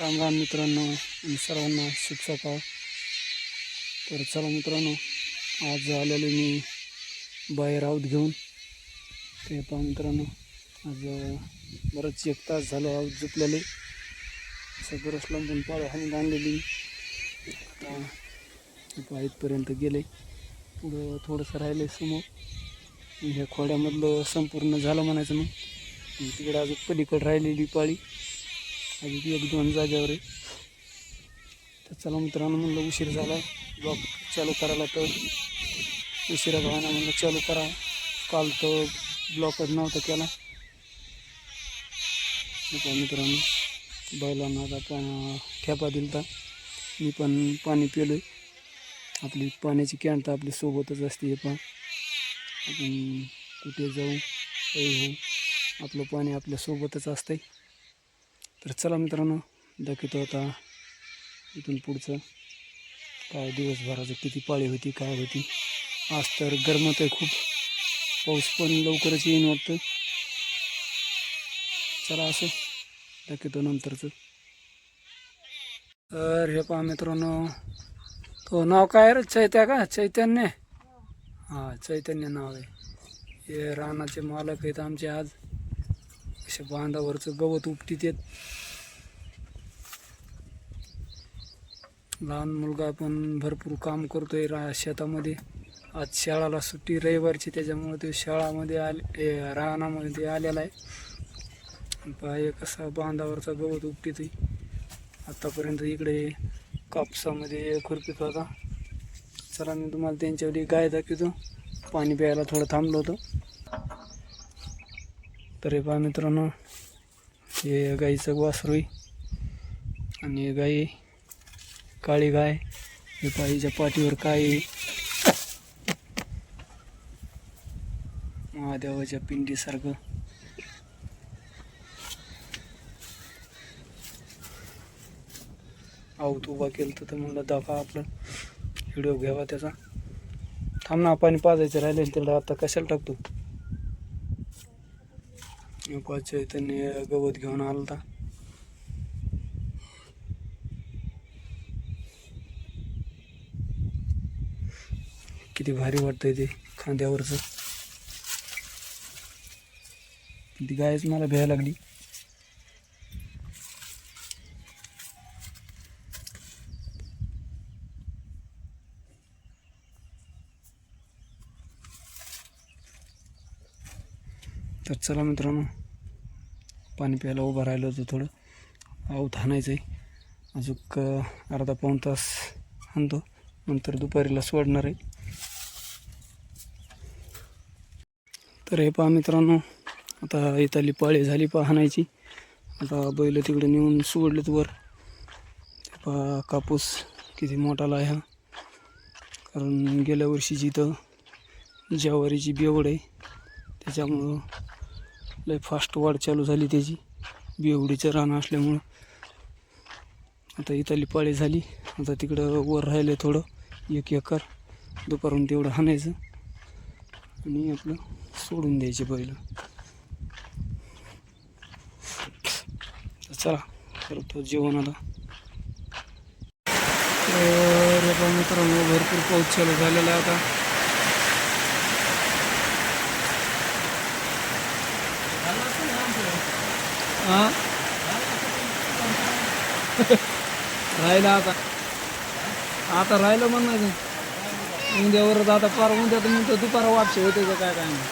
राम राम मित्रांनो आणि सर्वांना शुभ तर चला मित्रांनो आज आलेलो मी बाहेर आहोत घेऊन. ते पहा मित्रांनो आज बरंच एक तास झालो आहोत झुपलेले. सगळं लंबून पाळ्या हाणून आणलेली. आता इथपर्यंत गेले. पुढं थोडंसं राहिले समोर. ह्या खोड्यामधलं संपूर्ण झालं म्हणायचं मग. आणि तिकडे अजून पलीकडे राहिलेली पाळी. अगदी एक दोन जागेवर आहे. तर चला मित्रांनो म्हणलं उशीर झाला ब्लॉग चालू करायला तर उशिरा भावाना म्हणलं चालू करा. काल तर ब्लॉकच नव्हता केला. मित्रांनो बैलांना आता पा ठेपा दिलता. मी पण पाणी पिलोय. आपली पाण्याची कॅन तर आपली सोबतच असते हे पण. आपण कुठे जाऊ? काही होऊ. आपलं पाणी आपल्या सोबतच असतंय. तर चला मित्रांनो दाखवतो आता इथून पुढचं. काय दिवसभराचं किती पाळी होती काय होती. आज तर गरमत आहे खूप. पाऊस पण लवकरच येईन वाटतं. चला असं दाखवतो नंतरचं. तर हे पहा मित्रांनो तो नाव काय रे? चैत्या का? चैतन्य? हां चैतन्य नाव आहे. हे रानाचे मालक आहेत आमचे आज. असे बांधावरचं गवत उपटीत येत. लहान मुलगा पण भरपूर काम करतोय रा शेतामध्ये. आज शाळाला सुट्टी रविवारची त्याच्यामुळे ते शाळामध्ये आले ए, रानामध्ये आलेला आहे. पाय कसा बांधावरचा गवत उपटीत आत्तापर्यंत इकडे कापसामध्ये खुरपीत होता. चला मी तुम्हाला त्यांच्यावर गाय दाखवतो. पाणी प्यायला थोडं थांबलो होतो. तर हे पहा मित्रांनो हे गाईचं वासरू आणि गाई काळी गाय हे पाहिजे पाठीवर काय महादेवाच्या पिंडीसारखं. आऊत उभा केलं तर म्हणलं दाखवा आपलं. व्हिडिओ घ्यावा त्याचा. थांब ना पाणी पाजायचं राहिले त्याला आता कशाला टाकतो? पाच चैतन्य गवत घेऊन आला होता किती भारी वाटतंय ते खांद्यावरचं. ती गायच मला भ्यायला लागली. तर चला मित्रांनो पाणी प्यायला उभं राहिलं होतं थोडं. आऊत हाणायचं आहे. अजून अर्धा पाऊण तास आणतो नंतर दुपारीला सोडणार आहे. तर हे पहा मित्रांनो आता इथली पाळी झाली पहा हाणायची. आता बैल तिकडे नेऊन सोडलेत वर. पहा कापूस किती मोठाला आहे हा. कारण गेल्या वर्षीची इथं ज्यावारीची बेवड आहे. त्याच्यामुळं लय फास्ट वाढ चालू झाली त्याची. बेवडीचं रान असल्यामुळं. आता इथली पाळी झाली. आता तिकडं वर राहिले थोडं. एक एकर. दुपारून तेवढं हाणायचं. आणि आपलं सोडून द्यायचे बैल. चला करतो जेवण आता. तर मित्रांनो भरपूर पाऊस चालू झालेला आहे आता. हां राहिलं आता आता राहिलं म्हणायचं उद्यावर आता फार उद्या तर म्हणतो दुपारा वापसे होते का काय काय नाही.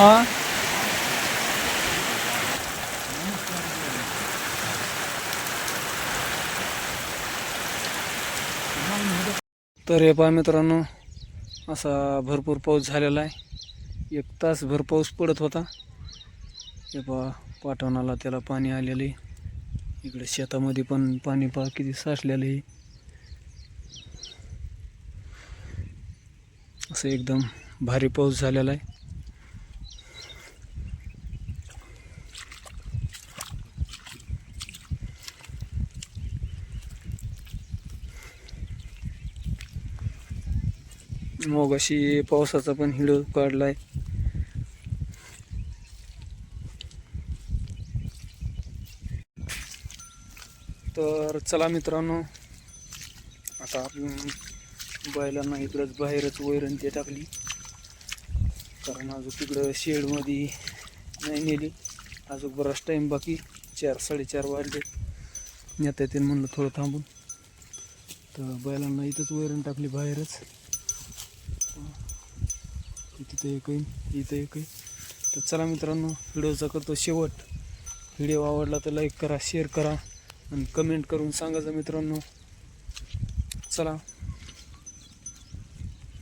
हा तर हे पहा मित्रांनो असा भरपूर पाऊस झालेला आहे. एक तासभर पाऊस पडत होता. हे पहा पाठवणाला त्याला पाणी आलेलं आहे. इकडे शेतामध्ये पण पाणी पहा किती साचलेलं आहे. असं एकदम भारी पाऊस झालेला आहे. मग अशी पावसाचा पण हिडो काढलाय. तर चला मित्रांनो आता आपण बैलांना इकडंच बाहेरच वैरण ते टाकली. कारण अजून तिकडं शेडमध्ये नाही नेली. अजून बराच टाईम बाकी चार साडेचार वाजले. नेता येतील म्हणलं थोडं थांबून. तर बैलांना इथंच वैरण टाकली बाहेरच. तिथं एक आहे इथं एक आहे. तर चला मित्रांनो व्हिडिओचा करतो शेवट. व्हिडिओ आवडला तर लाईक करा शेअर करा आणि कमेंट करून सांगायचं मित्रांनो. चला.